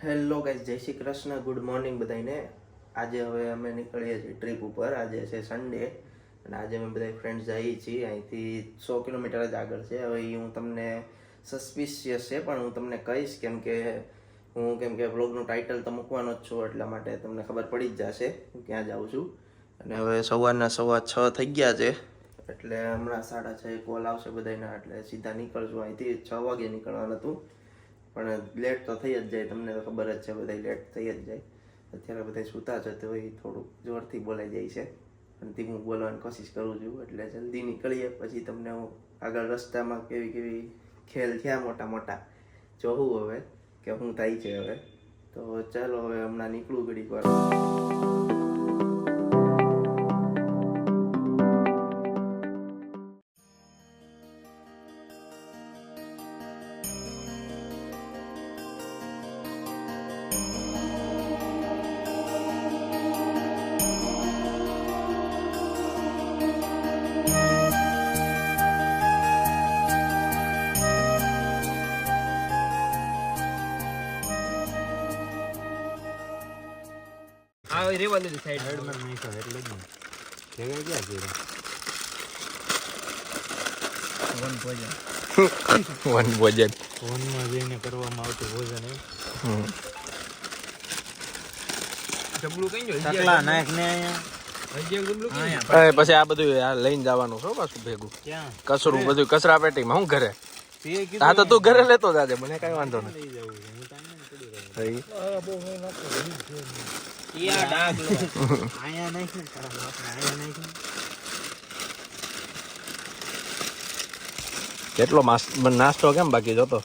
Hello guys જય Shri Krishna. Good morning બધાને આજે હવે અમે નીકળીએ છીએ ટ્રીપ ઉપર. આજે છે સન્ડે અને આજે અમે બધા ફ્રેન્ડ્સ જઈએ છીએ. અહીંથી સો કિલોમીટર જ આગળ છે. હવે હું તમને સસ્પિશિયસ છે, પણ હું તમને કહીશ કેમ કે હું કેમ કે બ્લોગનું ટાઇટલ તો મૂકવાનો જ છું, એટલા માટે તમને ખબર પડી જ જશે હું ક્યાં જાઉં છું. અને હવે સવારના સવા છ થઈ ગયા છે, એટલે હમણાં સાડા છ કોલ આવશે બધાના એટલે સીધા નીકળશું અહીંથી. છ વાગે નીકળવાનું હતું. પણ લેટ તો થઈ જ જાય, તમને તો ખબર જ છે બધા લેટ થઈ જ જાય. અત્યારે બધા સૂતા છે એ થોડુંક જોરથી બોલાઈ જાય છે. પણ ધીમું બોલવાની કોશિશ કરું છું, એટલે જલ્દી નીકળીએ, પછી તમને હું આગળ રસ્તામાં કેવી કેવી ખેલ થયા મોટા મોટા જોવું હવે કે શું થાય છે હવે. તો ચાલો હવે હમણાં નીકળું ઘડીક વાર. આ રેવા દે સાઈડ હેડમાં નાખ્યો એટલે જ ભેગા ક્યાં કર્યા વન ભોજન. વન ભોજન. ફોનમાં જઈને કરવામાં આવતું ભોજન એમ. ડબલું કઈ જો ટકલા નાખ ને અહીંયા. પછી આ બધું આ લઈને જવાનું છો પાછું ભેગું. ક્યાં? કચરું બધું કચરા પેટીમાં હું ઘરે? હા તો તું ઘરે લેતો જાજે મને કઈ વાંધો નથી. યા ડાગલો કેટલો માસ- નાસ્તો કેમ બાકી જોતો?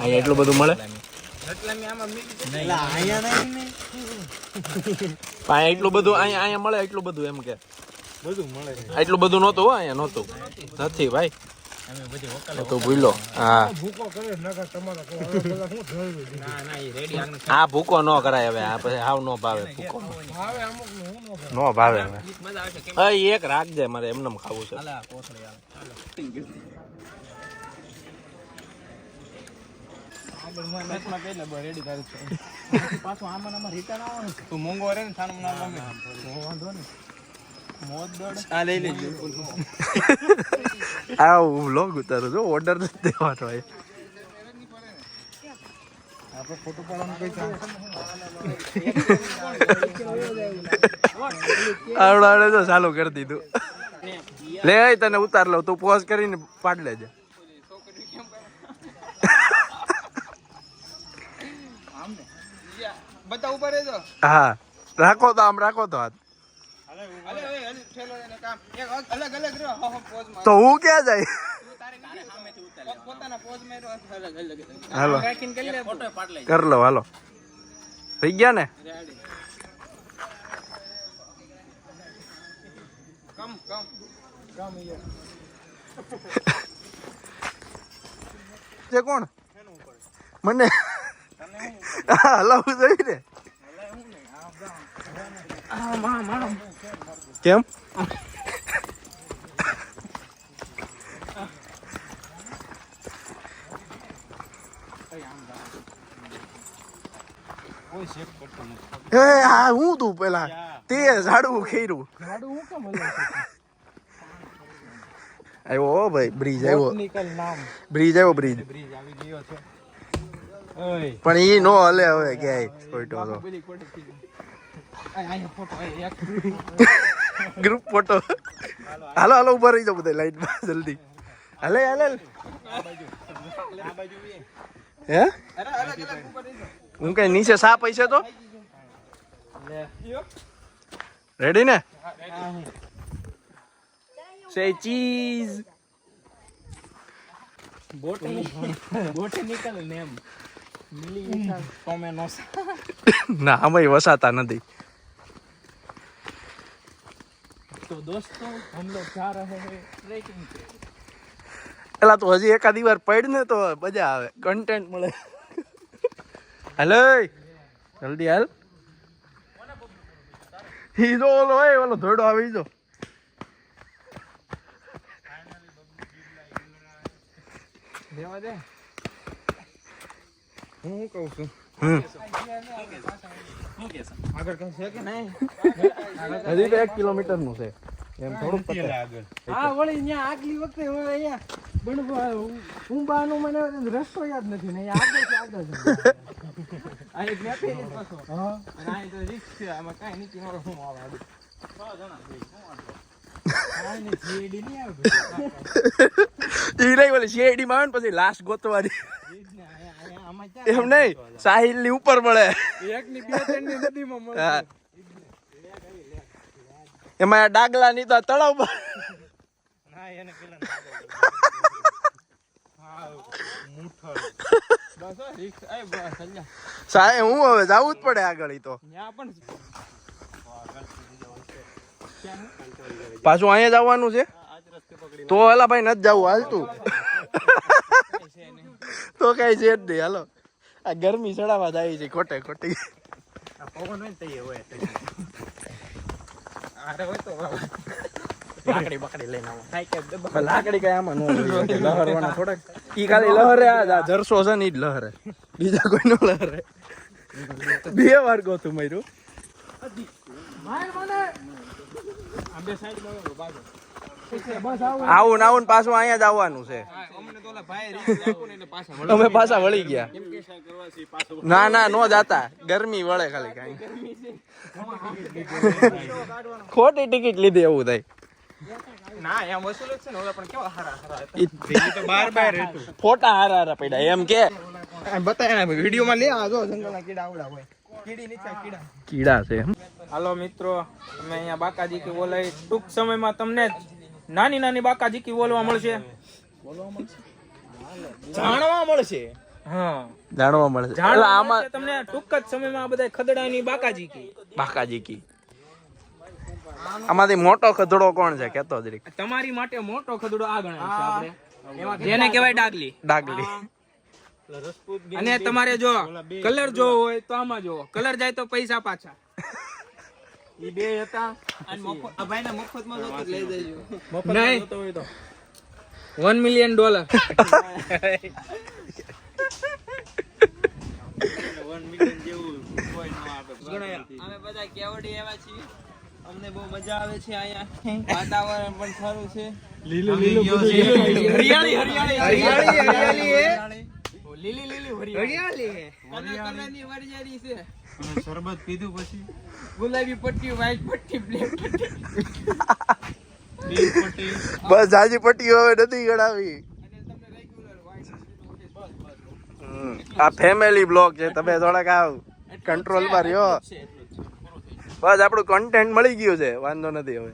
અહીંયા એટલું બધું મળે? એટલે બધું અહીંયા અહીંયા મળે એટલું બધું એમ કે? બધું મળે એટલું બધું નહોતું અહીંયા નહોતું. નથી ભાઈ. અમે બધી ભૂલો. હા. ના ના એ રેડી આગળ આ ભૂકો ન કરાય હવે આ પછી હાવ નો ભાવે ભૂકો. ન ભાવે. હવે. મજા આવશે કેમ? એક રાખજે મારે એમને ખાવું છે. તું મોંઘો રે ને થાનું નામ વાંધો ને મોત દોડ. આ લઈ લેજો. આ હું વ્લોગ ઉતારું છું ઓર્ડર નથી દેવાનો એ આપણે ફોટો પાડવાનું તો ચાલુ કરી દીધું. લે તને ઉતાર લઉં તું પોઝ કરીને પાડ લેજે. હા રાખો તો આમ રાખો તો હાથ અલે ઓય અલે ઠેલો એને કામ એક અલગ અલગ રહ્યો હો હો પોઝમાં તો હું ક્યાં જાય? તું તારે તારે સામેથી ઉતાર લે પોતાના પોઝમાં રહ્યો અલગ અલગ હાલો. કરી લે. ફોટો પાડ લે કર લો હાલો. થઈ ગયા ને? રેડી કમ કમ કમ યાર છે કોણ? મને? હલાવું જોઈ ને. કેમ કોઈ શેક કરતો નથી એ હા હું તું પેલા? તે ઝાડવું ખેર્યું આવ્યો ભાઈ બ્રિજ આવ્યો. બ્રિજ આવ્યો બ્રિજ. પણ ઈ નો હલે હવે ક્યાંય તો. Group photo. હાલો હાલો ઊભા રહી જાઓ બધા લાઈનમાં જલ્દી. હાલે હાલે. આ બાજુ. હે અરે અલગ અલગ ઉપર રહેજો હું કઈ નીચે સા પૈસે તો લે રેડી ને આ હું સે ચીઝ બોટે બોટે નીકળ ને એમ મિલી કોમે નો ના આમાં વસાતા નથી तो दोस्तों हम लोग जा रहे हैं ट्रैकिंग पे એલા તો હજી એકાદી વાર પડ ને તો મજા આવે. કન્ટેન્ટ મળે. હેલો જલ્દી હાલ. હીરો ઓલો હોય ઓલો ધોડો આવી જો. દેવા હું કહું છું? હજી તો એક કિલોમીટરનું છે. એમ થોડુંક પતે. હા વળી ન્યા આગલી વખતે હવે અહીંયા બનવા ઊંબાનું મને રસ્તો યાદ નથી ને આગળ છે આગળ છે આ એક મેપી પાછો હા. અને આ તો રિસ્ક છે આમાં કાઈ નથી મારો હું આવે માં પછી લાસ્ટ ગોતવાની. અહીંયા અહીંયા એમ નહીં સાહિલની ઉપર મળે એક ની બે ત્રણની નદીમાં મળે હા. એમાં આ ડાગલા ની તો આ તળાવ પર ના એને પેલા બસ હો, હવે જાવું જ પડે આગળ તો. પાછું અહીંયા જવાનું છે? તો એલા ભાઈ નથી જવું હાલ તું. તો કઈ છે જ નહીં હાલો. આ ગરમી ચડાવવા જાય છે ખોટે ખોટી. પવન હોય ને હોય. આરે હોય તો લાકડી બકડી લઈને આવો. થાય કે દબા પણ લાકડી કઈ આમાં નો લહરવાના થોડાક. ઈ ખાલી લહરે આ જરસો છે ને ઈ જ લહરે. બીજા કોઈ નો લહરે. બે વાર ગોતું માર્યું બાજુ. બસ આવો આવું ને આવું પાછું અહીંયા જ આવવાનું છે. અમે પાછા વળી ગયા. ના ના નો જાતા. ગરમી વળે ખાલી કઈ. ખોટી ટિકિટ લીધી એવું થાય. ના એમ વસૂલ જ છે ને ઓલા પણ કેવા હારા હારા હતા. ઈ તો બાર બાર ફોટા હારા હારા પડ્યા એમ કે. બતાય વીડિયો માં લે આ જો કીડા આવડા હોય. કીડા કીડા. છે હાલો મિત્રો અમે અહીંયા બાકાજી કી બોલાય ટૂંક સમયમાં તમને નાની નાની બાકાજી કી બોલવા મળશે. જાણવા મળશે. હા. જાણવા મળશે. એટલે આમાં તમને ટૂંક જ સમયમાં આ બધા ખદડાની બાકાજી કી બાકાજી કી આમાંથી મોટો ખદડો કોણ છે? કેતો જરીક તમારી માટે મોટો ખદડો આ ગણાય છે આપણે. જેને કહેવાય ડાગલી. ડાગલી. અને તમારે જો કલર જોવો હોય તો આમાં જોવો. કલર જાય તો પૈસા પાછા. ઈ બે હતા. આ ભાઈને મફતમાં જોતું લઈ જજો. નહીં. વન મિલિયન ડોલર અમે બધા કેવડી એવા છીએ. અમને બહુ મજા આવે છે અહીંયા. વાતાવરણ પણ સારું છે. લીલું લીલું હરિયાળી હરિયાળી હરિયાળી હરિયાળી લીલી લીલી હરિયાળી. હે કલર કલરની હરિયાળી છે. શરબત પીધું પછી ગુલાબી પટ્ટી વ્હાઈટ પટ્ટી બ્લેક પટ્ટી. બસ જાજી પટ્ટી હવે નથી ગણાવી. અને તમને રેગ્યુલર વ્હાઈટ હમ. આ ફેમિલી બ્લોગ છે તમે થોડાક આવ. કંટ્રોલમાં રહ્યો. બસ આપણું કન્ટેન્ટ મળી ગયું છે વાંધો નથી હવે.